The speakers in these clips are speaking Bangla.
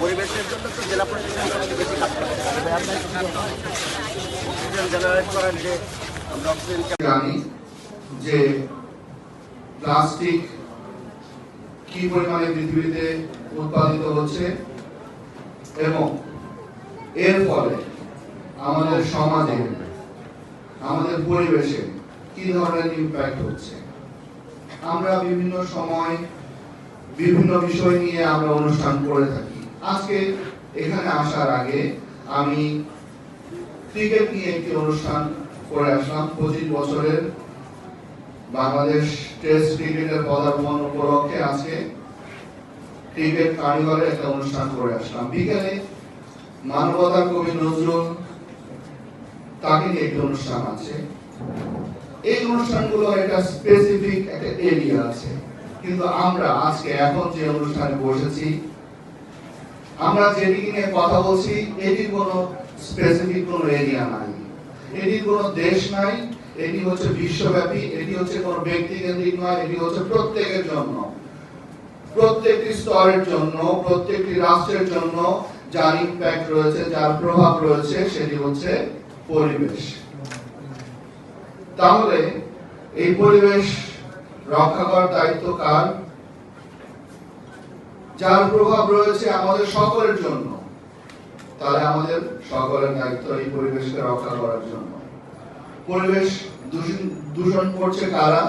পরিবেশের জন্য তো জেলা প্রশাসন জেনারেট যে জানি যে প্লাস্টিক কি পরিমাণে পৃথিবীতে উৎপাদিত হচ্ছে এবং এর ফলে আমাদের সমাজে, আমাদের পরিবেশে কি ধরনের ইম্প্যাক্ট হচ্ছে? আমরা বিভিন্ন সময় বিভিন্ন বিষয় নিয়ে আমরা অনুষ্ঠান করে থাকি। আজকে এখানে আসার আগে আমি ক্রিকেট নিয়ে একটি অনুষ্ঠান করে আসলাম। পঁচিশ বছরের বাংলাদেশ টেস্ট ক্রিকেটের পদার্পণ উপলক্ষে আজকে ক্রিকেট কারিগরের একটা অনুষ্ঠান করে আসলাম। বিকেলে মানবতার কবি নজরুল তাকে নিয়ে একটি অনুষ্ঠান আছে। এই অনুষ্ঠানগুলো একটা স্পেসিফিক একটা এরিয়া আছে। কিন্তু আমরা আজকে এখন যে অনুষ্ঠানে বসেছি, আমরা যেদিকে নিয়ে কথা বলছি, এটির কোনো স্পেসিফিক কোনো এরিয়া নাই। এটির কোনো দেশ নাই, এটি হচ্ছে বিশ্বব্যাপী, এটি হচ্ছে কোনো ব্যক্তি কেন্দ্রিক নয়, এটি হচ্ছে প্রত্যেকের জন্য। প্রত্যেকটি স্তরের জন্য, প্রত্যেকটি রাষ্ট্রের জন্য যার ইম্প্যাক্ট রয়েছে, যার প্রভাব রয়েছে, সেটি হচ্ছে পরিবেশ। তাহলে এই পরিবেশ রক্ষা করার দায়িত্ব কার? যার প্রভাব রয়েছে আমাদের সকলের জন্য। তাহলে আমাদের সকলের দায়িত্ব এই পরিবেশকে রক্ষা করার জন্য। পরিবেশ দূষণ করছে কারা?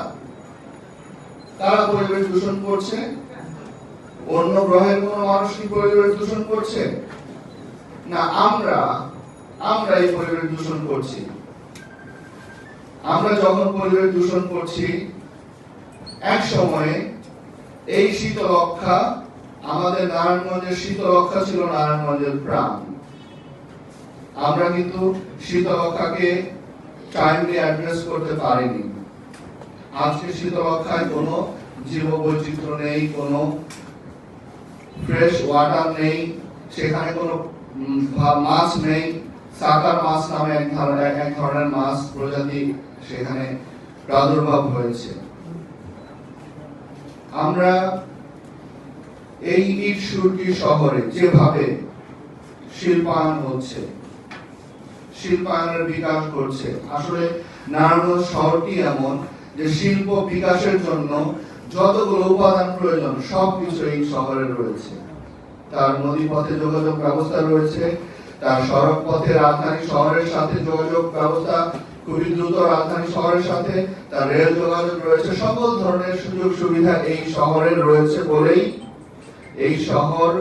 কারা পরিবেশ দূষণ করছে? অন্য গ্রহের কোন মানুষ কি পরিবেশ দূষণ করছে? না, আমরা আমরা এই পরিবেশ দূষণ করছি। আমরা যখন পরিবেশ দূষণ করছি, এক সময়ে এই শীতলক্ষা আমাদের নারায়ণগঞ্জের শীতলক্ষা ছিল নারায়ণগঞ্জের প্রাণ। আমরা কিন্তু শীতলক্ষাকে টাইমলি অ্যাড্রেস করতে পারিনি। আজকে শীতলক্ষায় কোনো জীব বৈচিত্র্য নেই, কোনো ফ্রেশ ওয়াটার নেই, সেখানে কোনো মাছ নেই। সাকার মাছ নামে এক ধরনের এক ধরনের মাছ প্রজাতি সেখানে প্রাদুর্ভাব হয়েছে। আমরা এই ইট সুরকি শহরে যেভাবে শিল্পায়ন হচ্ছে, শিল্পায়নের বিকাশ করছে আসলে নারায়ণগঞ্জ শহরটি এমন যে শিল্প বিকাশের জন্য যতগুলো উপাদান প্রয়োজন, সবকিছু এই শহরে রয়েছে। তার নদী পথে যোগাযোগ ব্যবস্থা রয়েছে তার সড়ক পথে রাজধানী শহরের সাথে যোগাযোগ ব্যবস্থা খুবই দ্রুত রাজধানী শহরের সাথে, তার রেল যোগাযোগ রয়েছে, সকল ধরনের সুযোগ সুবিধা এই শহরে রয়েছে বলেই এই শহর